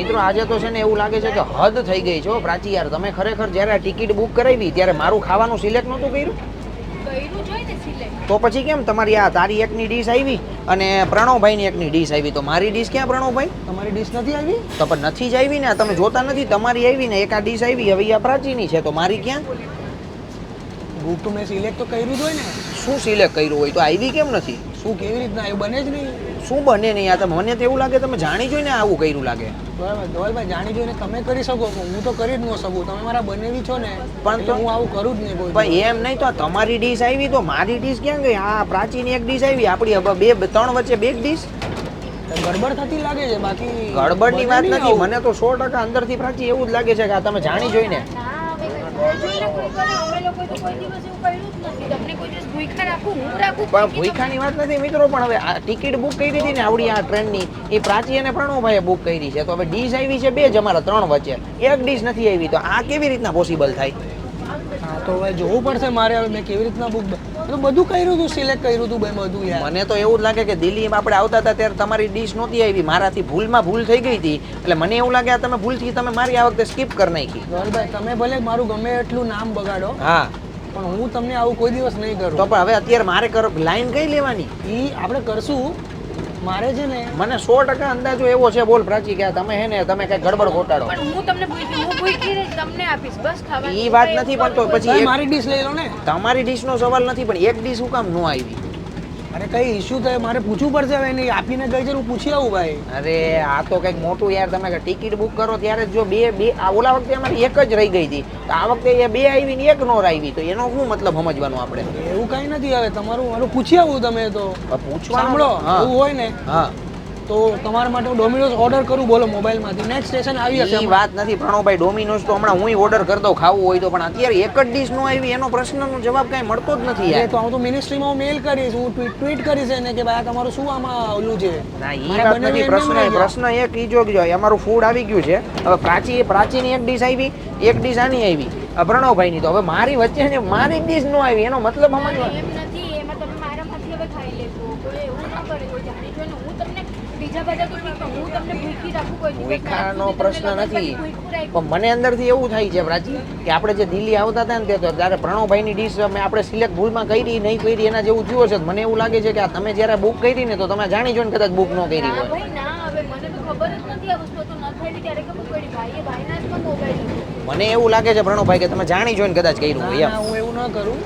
મિત્રો આજે તો છે ને એવું લાગે છે કે હદ થઈ ગઈ છે પ્રાચી યાર. તમે ખરેખર જ્યારે આ ટિકિટ બુક કરાવી ત્યારે મારું ખાવાનું સિલેક્ટ નહોતું કર્યું? તો પછી કેમ? તમારી આ તારી એકની ડીશ આવી અને પ્રણવભાઈની એકની ડીશ આવી. તો મારી ડીશ ક્યાં પ્રણવભાઈ? તમારી ડીશ નથી આવી? તો પણ નથી જ આવી ને? તમે જોતા નથી તમારી આવી ને એક આ ડીશ આવી. હવે આ પ્રાચીની છે. તો મારી ક્યાં? બુક તો મેં સિલેક્ટ તો કર્યું જ હોય ને. શું સિલેક્ટ કર્યું હોય? તો આવી કેમ નથી? શું કેવી રીતના એવું બને જ નહીં. શું બને નહીં આ તો મને તો એવું લાગે તમે જાણી જોઈને આવું કર્યું લાગે. બરાબર. ધવલભાઈ જાણી જોઈને તમે કરી શકો હું તો કરી જ ન શકું. તમે મારા બનેવી છો ને પણ તો- હું આવું કરું જ નહીં કોઈ પણ એમ નહીં તો તમારી ડીશ આવી તો મારી ડીશ ક્યાં ગઈ? આ પ્રાચીની એક ડીશ આવી. આપણી બે- ત્રણ વચ્ચે બે ડીશ ગડબડ થતી લાગે છે. બાકી ગડબડની વાત નથી. મને તો સો ટકા અંદરથી પ્રાચી એવું જ લાગે છે કે આ તમે જાણી જોઈને. પણ ભૂખાની વાત નથી મિત્રો પણ હવે આ ટિકિટ બુક કરી હતી ને આવડી આ ટ્રેનની. એ પ્રાચી અને પ્રણવભાઈએ બુક કરી છે. તો હવે ડીશ આવી છે બે જ અમારા ત્રણ વચ્ચે. એક ડીશ નથી આવી તો આ કેવી રીતના પોસિબલ થાય? હા તો હવે જોવું પડશે મારે હવે મેં કેવી રીતના બુક તો બધું કર્યું હતું સિલેક્ટ કર્યું હતું ભાઈ બધું યાર. મને તો એવું જ લાગે કે દિલ્હીમાં આપણે આવતા હતા ત્યારે તમારી ડીશ નહોતી આવી. મારાથી ભૂલમાં ભૂલ થઈ ગઈ હતી. એટલે મને એવું લાગે આ તમે ભૂલથી તમે મારી આ વખતે સ્કીપ કરી નાખી. ધવલભાઈ તમે ભલે મારું ગમે એટલું નામ બગાડો હા. પણ હું તમને આવું કોઈ દિવસ નહીં તો પણ હવે અત્યારે મારે કરો લાઈન કઈ લેવાની? એ આપણે કરશું મારે છે ને મને સો ટકા અંદાજો એવો છે બોલ પ્રાચી કે તમે હે ને તમે કઈ ગડબડ ખોટાડો પણ હું તમને ભૂખી હું ભૂખી રહીશ તમને આપીશ બસ ખાવા ઈ વાત નથી પણ તો પછી મારી ડીશ લઈ લો ને. તમારી ડીશનો સવાલ નથી પણ એક ડીશ હું કામ ન આવી? અરે કઈ ઇશ્યુ થાય મારે પૂછવું પડશે હવે નહીં આપીને ગઈ છે હું પૂછી આવું ભાઈ. અરે આ તો કંઈક મોટું યાર તમે ટિકિટ બુક કરો ત્યારે જો બે બે આ ઓલા વખતે અમારી એક જ રહી ગઈ હતી. તો આ વખતે એ બે આવી ને એક નો આવી તો એનો શું મતલબ સમજવાનો આપણે? એવું કઈ નથી હવે તમારું મારું પૂછી આવું તમે તો. પૂછવા સાંભળો એવું હોય ને. હા. તો તમારા માટે હું ડોમિનોઝ ઓર્ડર કરું બોલો મોબાઈલમાંથી. નેક્સ્ટ સ્ટેશન આવી ઈ વાત નથી પ્રણવભાઈ ડોમિનોઝ તો હમણાં હું ઓર્ડર કરતો ખાવું હોય તો પણ અત્યારે એક જ ડીશ નો આવી એનો પ્રશ્નનો જવાબ કાંઈ મળતો જ નથી યાર. તો હું તો મિનિસ્ટ્રીમાં મેલ કરીશ હું ટ્વીટ ટ્વીટ કરીશ એને કે ભાઈ તમારું શું આમાં ઓલું છે? ના એ વાત નથી પ્રશ્ન પ્રશ્ન એક ઈ જો કે અમારું ફૂડ આવી ગયું છે હવે પ્રાચી પ્રાચીની એક ડીશ આવી એક ડીશ આની આવી. પ્રણવભાઈ પ્રણવભાઈની તો હવે મારી વચ્ચે ને મારી ડીશ નો આવી એનો મતલબ સમજવાનો એમ નથી એમાં તમે મારામાંથી હવે ખાઈ લેશો કોઈ એવું ના કરે કોઈ જાણી જોઈને હું તમને બીજા બધા તો ઠીક પણ હું તમને ભૂખી રાખું કોઈ દિવસ ભૂખાનો પ્રશ્ન નથી. પણ મને અંદરથી એવું થાય છે પ્રાચી કે આપણે જે દિલ્હી આવતા હતા ને તે તો ત્યારે પ્રણવભાઈની ડીશ અમે આપણે સિલેક્ટ ભૂલમાં કરી નહીં કરી એના જેવું થયું છે મને એવું લાગે છે કે આ તમે જ્યારે બુક કરી ને તો તમે જાણી જોઈને કદાચ બુક ન કરી હોય. ભાઈ ના હવે મને જ ન એવું લાગે છે પ્રણવભાઈ કે તમે જાણી જોઈને કદાચ કર્યું હોય હું એવું ન કરું.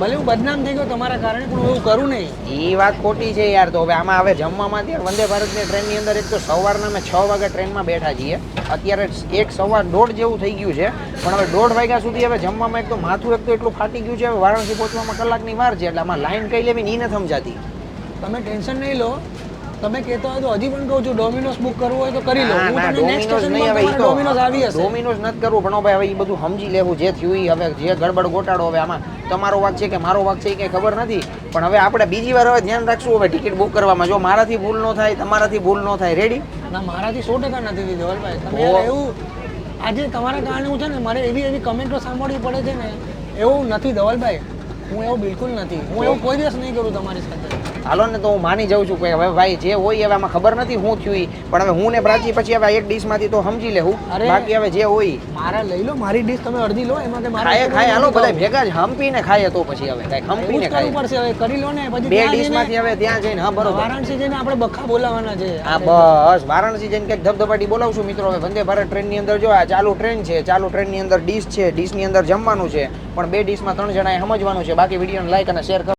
ભલે હું બદનામ થઈ ગયો તમારા કારણે પણ હું એવું કરું નહીં. એ વાત ખોટી છે યાર તો હવે આમાં હવે જમવામાં ત્યાં વંદે ભારતની ટ્રેનની અંદર એક તો સવારના અમે છ વાગે ટ્રેનમાં બેઠા છીએ. અત્યારે એક સવાર દોઢ જેવું થઈ ગયું છે પણ હવે દોઢ વાગ્યા સુધી હવે જમવામાં એક તો માથું એક તો એટલું ફાટી ગયું છે હવે વારાણસી પહોંચવામાં કલાકની વાર છે એટલે આમાં લાઈન કઈ લેવી ને ઈ નથી સમજાતી. તમે ટેન્શન નહીં લો. તમે કહેતા હોય તો હજી પણ કહું છું ડોમિનોઝ બુક કરવું હોય તો કરી લો. હું તમને નેક્સ્ટ નહીં હવે ડોમિનોસ આવી હશે. ડોમિનોસ નથી કરવું પણ ભાઈ હવે એ બધું સમજી લેવું જે થયું એ હવે જે ગડબડ ગોટાળો હવે આમાં. તમારો વાક છે કે મારો વાક છે એ કંઈ ખબર નથી પણ હવે આપણે બીજી વાર હવે ધ્યાન રાખશું હવે ટિકિટ બુક કરવામાં. જો મારાથી ભૂલ ન થાય તમારાથી ભૂલ ન થાય રેડી ના મારાથી સો ટકા નથી દીધી ધવલભાઈ તમે એવું આજે તમારા કારણે હું છે ને મારે એવી એવી કમેન્ટો સાંભળવી પડે છે ને એવું નથી ધવલભાઈ હું એવું બિલકુલ નથી. હું એવું કોઈ દિવસ નહીં કરું તમારી સાથે. હાલો ને તો હું માની જાઉં છું કે હવે ભાઈ જે હોય હવે આમાં ખબર નથી શું થયું પણ હવે હું ને પ્રાચી પછી હવે આ એક ડીશમાંથી તો સમજી લેવું બાકી હવે જે હોય મારા લઈ લો મારી ડીશ તમે અડધી લો એમાં કે ખાય ખાય હાલો બધા ભેગા જ હંપીને ખાય તો પછી હવે કાંઈક હંપીને ખાય. પડશે હવે કરી લો ને પછી બે ડીશમાંથી હવે ત્યાં જઈને હા બરોબર. વારાણસી જઈને આપણે બખા બોલાવવાના છે. હા બસ વારાણસી જઈને કંઈક ધબધબાટી બોલાવશું મિત્રો. હવે વંદે ભારત ટ્રેનની અંદર જો આ ચાલુ ટ્રેન છે ચાલુ ટ્રેનની અંદર ડીશ છે ડીશની અંદર જમવાનું છે. પણ બે ડીશમાં ત્રણ જણાએ સમજવાનું છે. બાકી વિડીયોને લાઈક અને શેર કરો